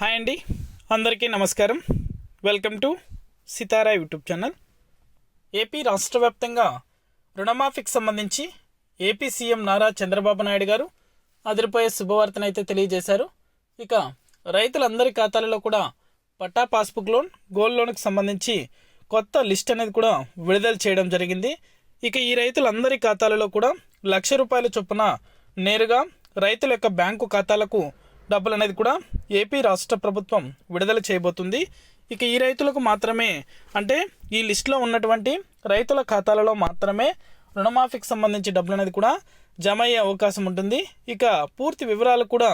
Hi అండి. అందరికీ నమస్కారం. Welcome to Sitara YouTube channel. AP రాష్ట్ర వ్యాప్తంగా రుణమాఫీకి సంబంధించి ఏపీ సీఎం నారా చంద్రబాబు నాయుడు గారు అదిరిపోయే శుభవార్తను అయితే తెలియజేశారు. ఇక రైతులందరి ఖాతాలలో కూడా పట్టా పాస్బుక్ లోన్ గోల్డ్ లోన్కి సంబంధించి కొత్త లిస్ట్ అనేది కూడా విడుదల చేయడం జరిగింది. ఇక ఈ రైతులందరి ఖాతాలలో కూడా లక్ష రూపాయల చొప్పున నేరుగా రైతుల యొక్క బ్యాంకు ఖాతాలకు డబ్బులు అనేది కూడా ఏపీ రాష్ట్ర ప్రభుత్వం విడుదల చేయబోతుంది. ఇక ఈ రైతులకు మాత్రమే అంటే ఈ లిస్టులో ఉన్నటువంటి రైతుల ఖాతాలలో మాత్రమే రుణమాఫీకి సంబంధించి డబ్బులు అనేది కూడా జమ అయ్యే అవకాశం ఉంటుంది. ఇక పూర్తి వివరాలు కూడా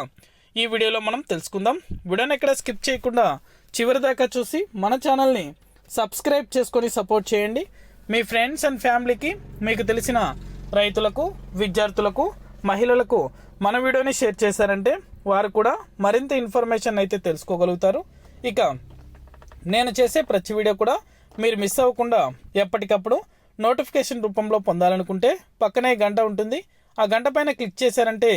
ఈ వీడియోలో మనం తెలుసుకుందాం. వీడియోని ఎక్కడ స్కిప్ చేయకుండా చివరి దాకా చూసి మన ఛానల్ని సబ్స్క్రైబ్ చేసుకొని సపోర్ట్ చేయండి. మీ ఫ్రెండ్స్ అండ్ ఫ్యామిలీకి మీకు తెలిసిన రైతులకు విద్యార్థులకు మహిళలకు మన వీడియోని షేర్ చేశారంటే వారు కూడా మరింత ఇన్ఫర్మేషన్ అయితే తెలుసుకోగలుగుతారు. ఇక నేను చేసే ప్రతి వీడియో కూడా మీరు మిస్ అవ్వకుండా ఎప్పటికప్పుడు నోటిఫికేషన్ రూపంలో పొందాలనుకుంటే పక్కనే గంట ఉంటుంది. ఆ గంట పైన క్లిక్ చేశారంటే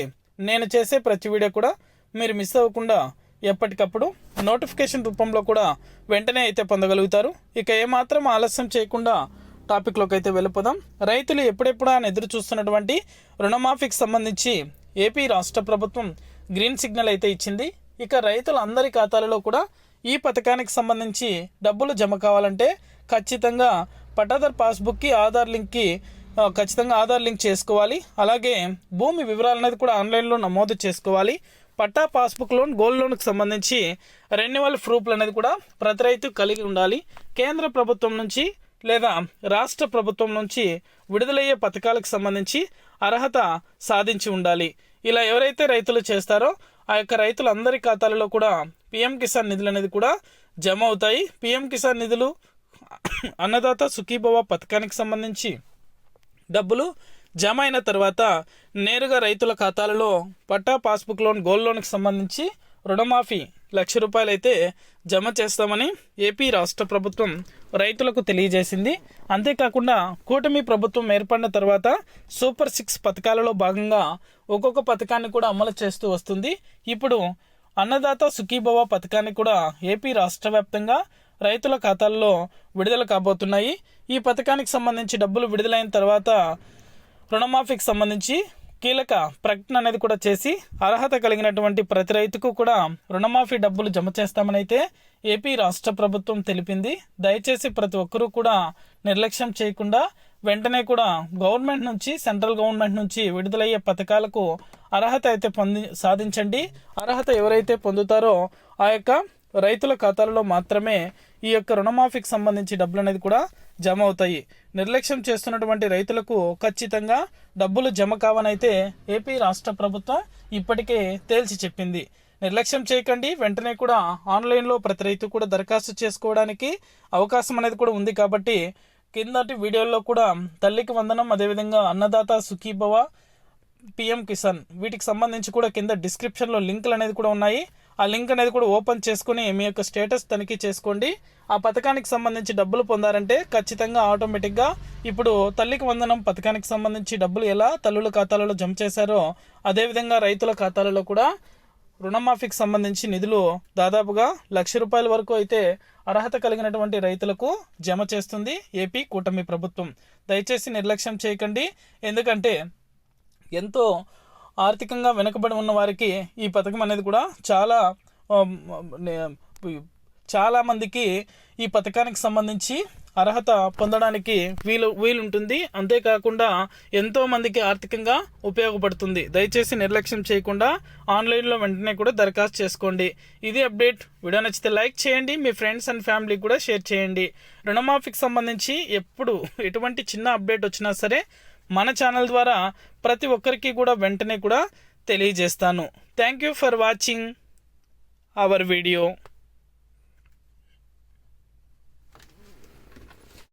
నేను చేసే ప్రతి వీడియో కూడా మీరు మిస్ అవ్వకుండా ఎప్పటికప్పుడు నోటిఫికేషన్ రూపంలో కూడా వెంటనే అయితే పొందగలుగుతారు. ఇక ఏమాత్రం ఆలస్యం చేయకుండా టాపిక్లోకి అయితే వెళ్ళిపోదాం. రైతులు ఎప్పుడెప్పుడు అని ఎదురు చూస్తున్నటువంటి రుణమాఫీకి సంబంధించి ఏపీ రాష్ట్ర ప్రభుత్వం గ్రీన్ సిగ్నల్ అయితే ఇచ్చింది. ఇక రైతులందరి ఖాతాలలో కూడా ఈ పథకానికి సంబంధించి డబ్బులు జమ కావాలంటే ఖచ్చితంగా పట్టాదార్ పాస్బుక్కి ఆధార్ లింక్కి ఖచ్చితంగా ఆధార్ లింక్ చేసుకోవాలి. అలాగే భూమి వివరాలు అనేది కూడా ఆన్లైన్లో నమోదు చేసుకోవాలి. పట్టా పాస్బుక్ లోన్ గోల్డ్ లోన్కి సంబంధించి రెన్యువల్ ప్రూఫ్లు అనేది కూడా ప్రతి రైతు కలిగి ఉండాలి. కేంద్ర ప్రభుత్వం నుంచి లేదా రాష్ట్ర ప్రభుత్వం నుంచి విడుదలయ్యే పథకాలకు సంబంధించి అర్హత సాధించి ఉండాలి. ఇలా ఎవరైతే రైతులు చేస్తారో ఆ యొక్క రైతులందరి ఖాతాలలో కూడా పిఎం కిసాన్ నిధులు అనేది కూడా జమ అవుతాయి. పిఎం కిసాన్ నిధులు అన్నదాత సుఖీభవ పథకానికి సంబంధించి డబ్బులు జమ అయిన తర్వాత నేరుగా రైతుల ఖాతాలలో పట్టా పాస్బుక్ లోన్ గోల్డ్ లోన్కి సంబంధించి రుణమాఫీ లక్ష రూపాయలు అయితే జమ చేస్తామని ఏపీ రాష్ట్ర ప్రభుత్వం రైతులకు తెలియజేసింది. అంతేకాకుండా కూటమి ప్రభుత్వం ఏర్పడిన తర్వాత సూపర్ సిక్స్ పథకాలలో భాగంగా ఒక్కొక్క పథకాన్ని కూడా అమలు చేస్తూ వస్తుంది. ఇప్పుడు అన్నదాత సుఖీభవ పథకాన్ని కూడా ఏపీ రాష్ట్ర వ్యాప్తంగా రైతుల ఖాతాల్లో విడుదల కాబోతున్నాయి. ఈ పథకానికి సంబంధించి డబ్బులు విడుదలైన తర్వాత రుణమాఫీకి సంబంధించి కీలక ప్రకటన అనేది కూడా చేసి అర్హత కలిగినటువంటి ప్రతి రైతుకు కూడా రుణమాఫీ డబ్బులు జమ చేస్తామని అయితే ఏపీ రాష్ట్ర ప్రభుత్వం తెలిపింది. దయచేసి ప్రతి ఒక్కరూ కూడా నిర్లక్ష్యం చేయకుండా వెంటనే కూడా గవర్నమెంట్ నుంచి సెంట్రల్ గవర్నమెంట్ నుంచి విడుదలయ్యే పథకాలకు అర్హత అయితే పొంది సాధించండి. అర్హత ఎవరైతే పొందుతారో ఆ యొక్క రైతుల ఖాతాలలో మాత్రమే ఈ యొక్క రుణమాఫీకి సంబంధించి డబ్బులు అనేది కూడా జమ అవుతాయి నిర్లక్ష్యం చేస్తున్నటువంటి రైతులకు ఖచ్చితంగా డబ్బులు జమ కావనైతే ఏపీ రాష్ట్ర ప్రభుత్వం ఇప్పటికే తేల్చి చెప్పింది. నిర్లక్ష్యం చేయకండి వెంటనే కూడా ఆన్లైన్లో ప్రతి రైతు కూడా దరఖాస్తు చేసుకోవడానికి అవకాశం అనేది కూడా ఉంది కాబట్టి కిందటి వీడియోలో కూడా తల్లికి వందనం అదేవిధంగా అన్నదాత సుఖీభవ పిఎం కిసాన్ వీటికి సంబంధించి కూడా కింద డిస్క్రిప్షన్లో లింకులు అనేది కూడా ఉన్నాయి. ఆ లింక్ అనేది కూడా ఓపెన్ చేసుకుని మీ యొక్క స్టేటస్ తనిఖీ చేసుకోండి. ఆ పథకానికి సంబంధించి డబ్బులు పొందారంటే ఖచ్చితంగా ఆటోమేటిక్గా ఇప్పుడు తల్లికి వందనం పథకానికి సంబంధించి డబ్బులు ఎలా తల్లుల ఖాతాలలో జమ చేశారో అదేవిధంగా రైతుల ఖాతాలలో కూడా రుణమాఫీకి సంబంధించి నిధులు దాదాపుగా లక్ష రూపాయల వరకు అయితే అర్హత కలిగినటువంటి రైతులకు జమ చేస్తుంది ఏపీ కూటమి ప్రభుత్వం. దయచేసి నిర్లక్ష్యం చేయకండి. ఎందుకంటే ఎంతో ఆర్థికంగా వెనుకబడి ఉన్న వారికి ఈ పథకం అనేది కూడా చాలా చాలామందికి ఈ పథకానికి సంబంధించి అర్హత పొందడానికి వీలు వీలుంటుంది. అంతేకాకుండా ఎంతోమందికి ఆర్థికంగా ఉపయోగపడుతుంది. దయచేసి నిర్లక్ష్యం చేయకుండా ఆన్లైన్లో వెంటనే కూడా దరఖాస్తు చేసుకోండి. ఇది అప్డేట్. వీడియో నచ్చితే లైక్ చేయండి. మీ ఫ్రెండ్స్ అండ్ ఫ్యామిలీకి కూడా షేర్ చేయండి. రుణమాఫీకి సంబంధించి ఎప్పుడు ఎటువంటి చిన్న అప్డేట్ వచ్చినా సరే మన ఛానల్ ద్వారా ప్రతి ఒక్కరికి కూడా వెంటనే కూడా తెలియజేస్తాను. Thank you for watching our video